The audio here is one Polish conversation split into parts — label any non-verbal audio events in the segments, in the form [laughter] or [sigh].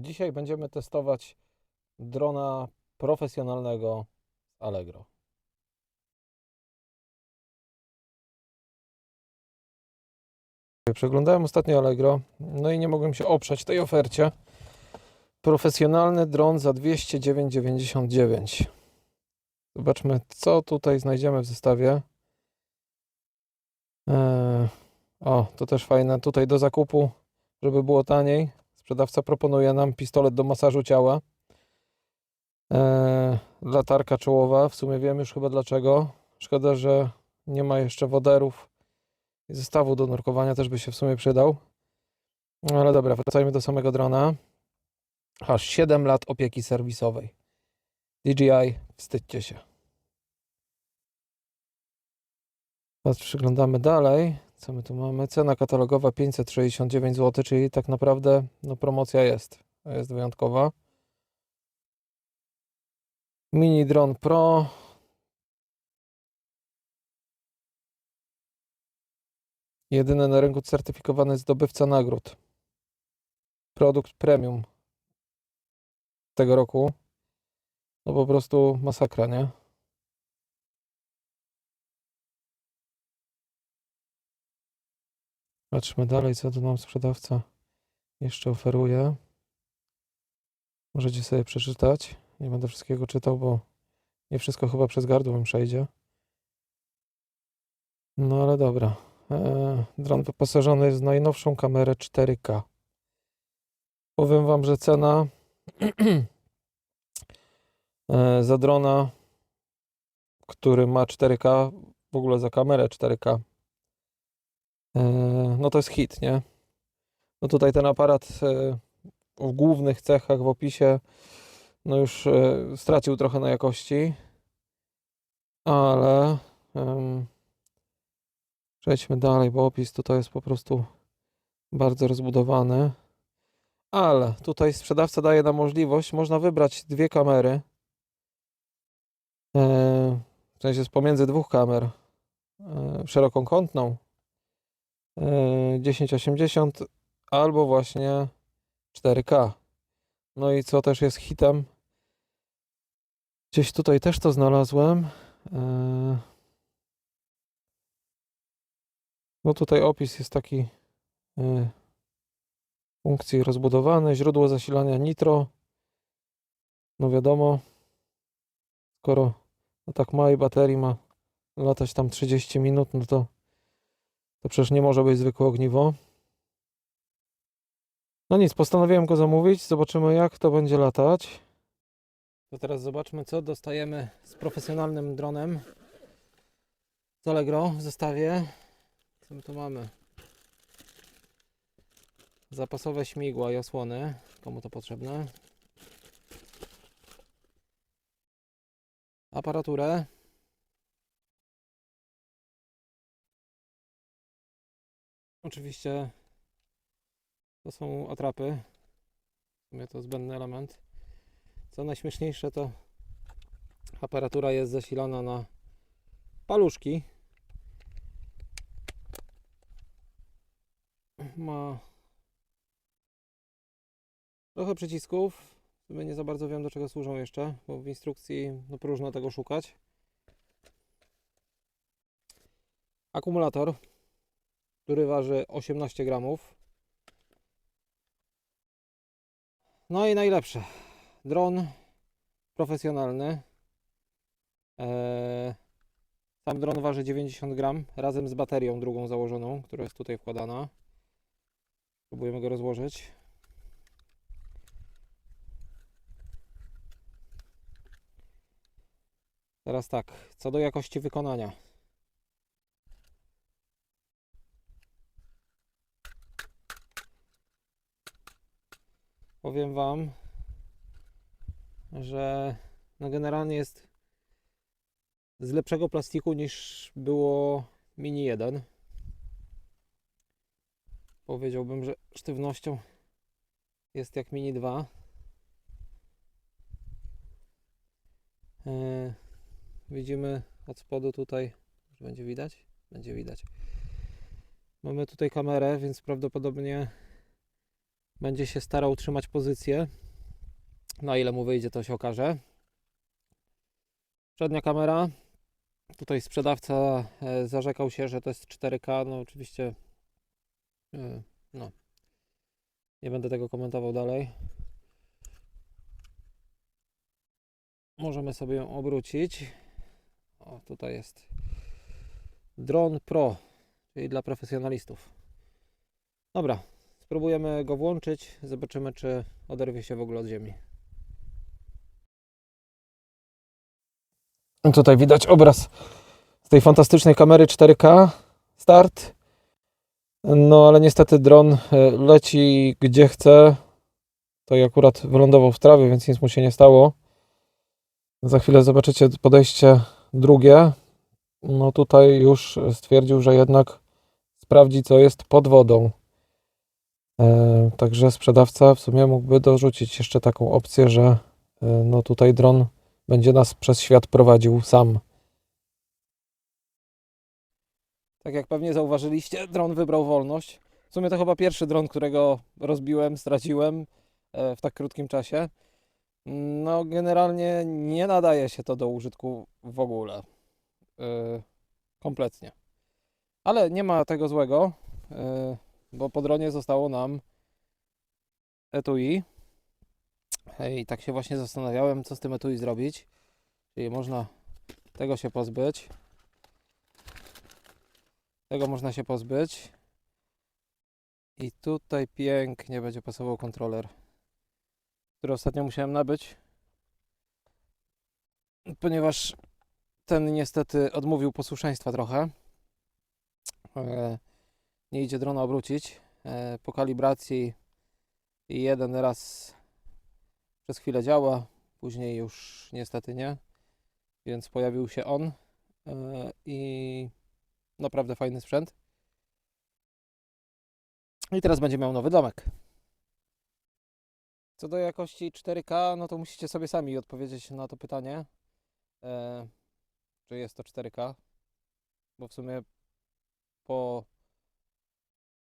Dzisiaj będziemy testować drona profesjonalnego Allegro. Przeglądałem ostatnio Allegro, no i nie mogłem się oprzeć tej ofercie. Profesjonalny dron za 209,99. Zobaczmy, co tutaj znajdziemy w zestawie. Eee, o, to też fajne. Tutaj do zakupu, żeby było taniej, sprzedawca proponuje nam pistolet do masażu ciała. Eee, latarka czołowa, w sumie wiem już chyba dlaczego. Szkoda, że nie ma jeszcze woderów i zestawu do nurkowania, też by się w sumie przydał. No Ale dobra, wracajmy do samego drona. Aż 7 lat opieki serwisowej. DJI, wstydźcie się. Teraz przyglądamy dalej. Co my tu mamy? Cena katalogowa 569 zł, czyli tak naprawdę no, promocja jest. Jest wyjątkowa. Mini Drone Pro. Jedyny na rynku certyfikowany zdobywca nagród. Produkt premium tego roku. No po prostu masakra, nie? Patrzmy dalej, co tu nam sprzedawca jeszcze oferuje. Możecie sobie przeczytać. Nie będę wszystkiego czytał, bo nie wszystko chyba przez gardło mi przejdzie. No ale dobra. Eee, dron wyposażony jest w najnowszą kamerę 4K. Powiem Wam, że cena [clears throat] e, za drona, który ma 4K, w ogóle za kamerę 4K, e, no to jest hit, nie? No tutaj ten aparat e, w głównych cechach w opisie no już e, stracił trochę na jakości, ale przejdźmy dalej, bo opis tutaj jest po prostu bardzo rozbudowany. Ale tutaj sprzedawca daje nam możliwość, można wybrać dwie kamery. W sensie z pomiędzy dwóch kamer. Szeroką kątną e, 1080 albo właśnie 4K. No i co też jest hitem. Gdzieś tutaj też to znalazłem. E, no tutaj opis jest taki e, funkcji rozbudowany. Źródło zasilania nitro. No wiadomo, skoro na tak małej baterii ma latać tam 30 minut, no to to przecież nie może być zwykłe ogniwo. No nic, postanowiłem go zamówić. Zobaczymy jak to będzie latać. To teraz zobaczmy co dostajemy z profesjonalnym dronem z Allegro w zestawie. Co my tu mamy? Zapasowe śmigła i osłony, komu to potrzebne. Aparaturę. Oczywiście to są atrapy. W sumie to zbędny element. Co najśmieszniejsze to aparatura jest zasilana na paluszki. Ma Trochę przycisków. Nie za bardzo wiem do czego służą jeszcze, bo w instrukcji no, próżno tego szukać. Akumulator, który waży 18 gramów. No i najlepsze. Dron profesjonalny. Eee, sam dron waży 90 gram razem z baterią drugą założoną, która jest tutaj wkładana. Próbujemy go rozłożyć. Teraz tak, co do jakości wykonania. Powiem Wam, że no generalnie jest z lepszego plastiku niż było Mini 1. Powiedziałbym, że sztywnością jest jak Mini 2. Yy, Widzimy od spodu tutaj, będzie widać? Będzie widać. Mamy tutaj kamerę, więc prawdopodobnie będzie się starał utrzymać pozycję. Na ile mu wyjdzie, to się okaże. Przednia kamera. Tutaj sprzedawca e, zarzekał się, że to jest 4K. No oczywiście e, no nie będę tego komentował dalej. Możemy sobie ją obrócić. O, tutaj jest Drone Pro, czyli dla profesjonalistów. Dobra, spróbujemy go włączyć. Zobaczymy, czy oderwie się w ogóle od ziemi. Tutaj widać obraz z tej fantastycznej kamery 4K. Start. No ale niestety dron e, leci gdzie chce. To i akurat wylądował w trawie, więc nic mu się nie stało. Za chwilę zobaczycie podejście drugie. No tutaj już stwierdził, że jednak sprawdzi, co jest pod wodą. E, także sprzedawca w sumie mógłby dorzucić jeszcze taką opcję, że e, no tutaj dron będzie nas przez świat prowadził sam. Tak jak pewnie zauważyliście, dron wybrał wolność. W sumie to chyba pierwszy dron, którego rozbiłem, straciłem e, w tak krótkim czasie. No, generalnie nie nadaje się to do użytku w ogóle. Kompletnie. Ale nie ma tego złego, bo po dronie zostało nam etui. I tak się właśnie zastanawiałem, co z tym etui zrobić. Czyli można tego się pozbyć. Tego można się pozbyć. I tutaj pięknie będzie pasował kontroler, który ostatnio musiałem nabyć, ponieważ ten niestety odmówił posłuszeństwa trochę. Nie idzie drona obrócić. E, Po kalibracji jeden raz przez chwilę działa, później już niestety nie, więc pojawił się on e, i naprawdę fajny sprzęt. I teraz będzie miał nowy domek. Co do jakości 4K, no to musicie sobie sami odpowiedzieć na to pytanie, e, czy jest to 4K, bo w sumie po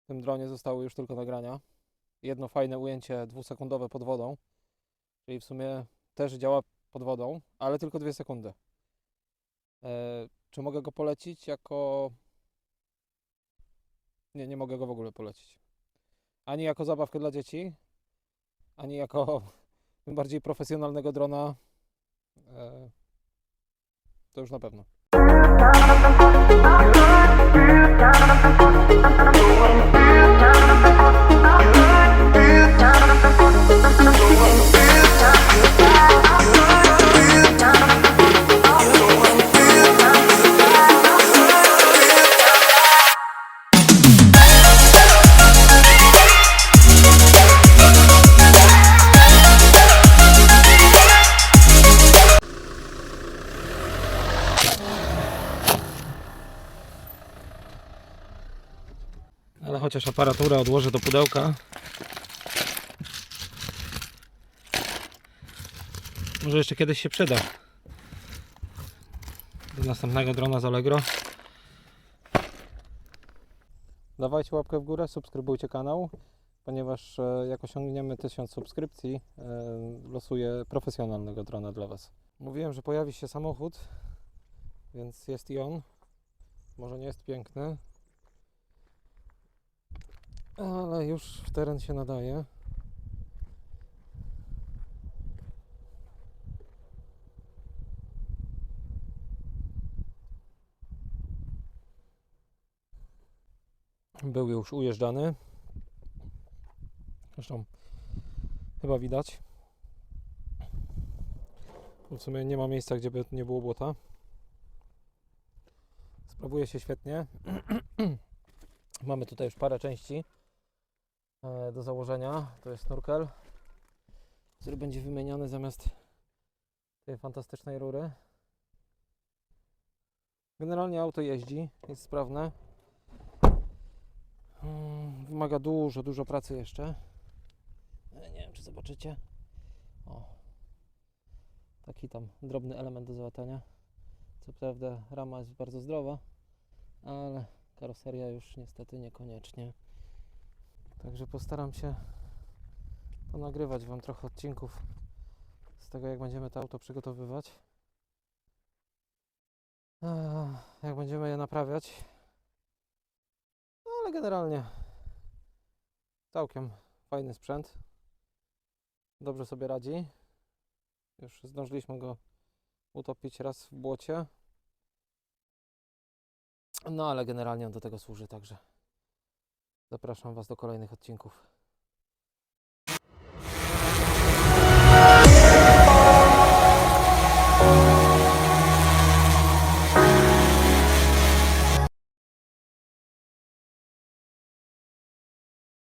tym dronie zostały już tylko nagrania. Jedno fajne ujęcie dwusekundowe pod wodą, czyli w sumie też działa pod wodą, ale tylko dwie sekundy. E, czy mogę go polecić jako. Nie, nie mogę go w ogóle polecić. Ani jako zabawkę dla dzieci, ani jako [laughs] tym bardziej profesjonalnego drona. E, to już na pewno. Thank you. Chociaż aparaturę odłożę do pudełka. Może jeszcze kiedyś się przyda. Do następnego drona z Allegro. Dawajcie łapkę w górę, subskrybujcie kanał, ponieważ e, jak osiągniemy 1000 subskrypcji, e, losuję profesjonalnego drona dla Was. Mówiłem, że pojawi się samochód, więc jest i on. Może nie jest piękny, ale już w teren się nadaje. Był już ujeżdżany. Zresztą chyba widać. W sumie nie ma miejsca, gdzie by nie było błota. Sprawuje się świetnie. [clears throat] Mamy tutaj już parę części do założenia. To jest snorkel, który będzie wymieniany zamiast tej fantastycznej rury. Generalnie auto jeździ, jest sprawne. Mm, Wymaga dużo, dużo pracy jeszcze. E, Nie wiem, czy zobaczycie. O, taki tam drobny element do załatania. Co prawda rama jest bardzo zdrowa, ale karoseria już niestety niekoniecznie. Także postaram się ponagrywać Wam trochę odcinków z tego, jak będziemy to auto przygotowywać. Jak będziemy je naprawiać. No ale generalnie całkiem fajny sprzęt. Dobrze sobie radzi. Już zdążyliśmy go utopić raz w błocie. No ale generalnie on do tego służy, także zapraszam Was do kolejnych odcinków.